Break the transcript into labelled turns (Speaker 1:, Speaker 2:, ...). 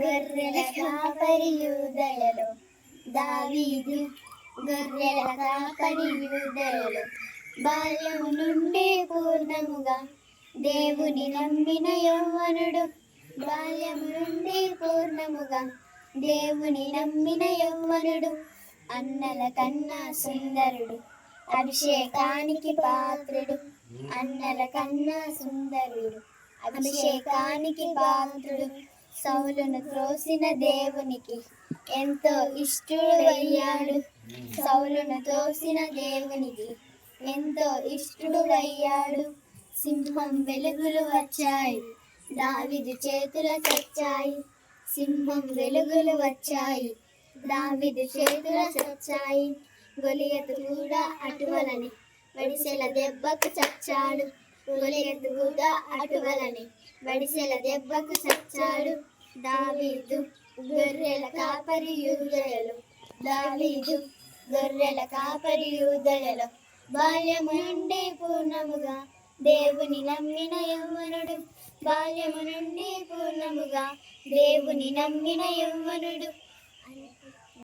Speaker 1: గొర్రెల కాపరియుదలలో దావీదు గొర్రెల కాపరియుదలలో బాల్యము నుండి పూర్ణముగా దేవుని నమ్మిన యౌవనుడు బాల్యము నుండి పూర్ణముగా దేవుని నమ్మిన యౌవనుడు అన్నల కన్నా సుందరుడు అభిషేకానికి పాత్రుడు అన్నల కన్నా సుందరుడు అభిషేకానికి పాత్రుడు సౌలును త్రోసిన దేవునికి ఎంతో ఇష్టుడు అయ్యాడు సౌలును త్రోసిన దేవునికి ఎంతో ఇష్టుడు అయ్యాడు సింహం వెలుగులు వచ్చాయి. దావిదు చేతుల చచ్చాయి. సింహం వెలుగులు వచ్చాయి. దావిదు చేతుల చచ్చాయి. గొలియతు కూడా అటువలని వడిసెల దెబ్బకు చచ్చాడు. గొలియతు అటువలని. వడిసెల దెబ్బకు చచ్చాడు దావీదు గొర్రెల కాపరి యూదయలు దావీదు గొర్రెల కాపరి యూదయలు బాల్యము నుండి పూర్ణముగా దేవుని నమ్మిన యవ్వనుడు. బాల్యము నుండి పూర్ణముగా దేవుని నమ్మిన యవ్వనుడు.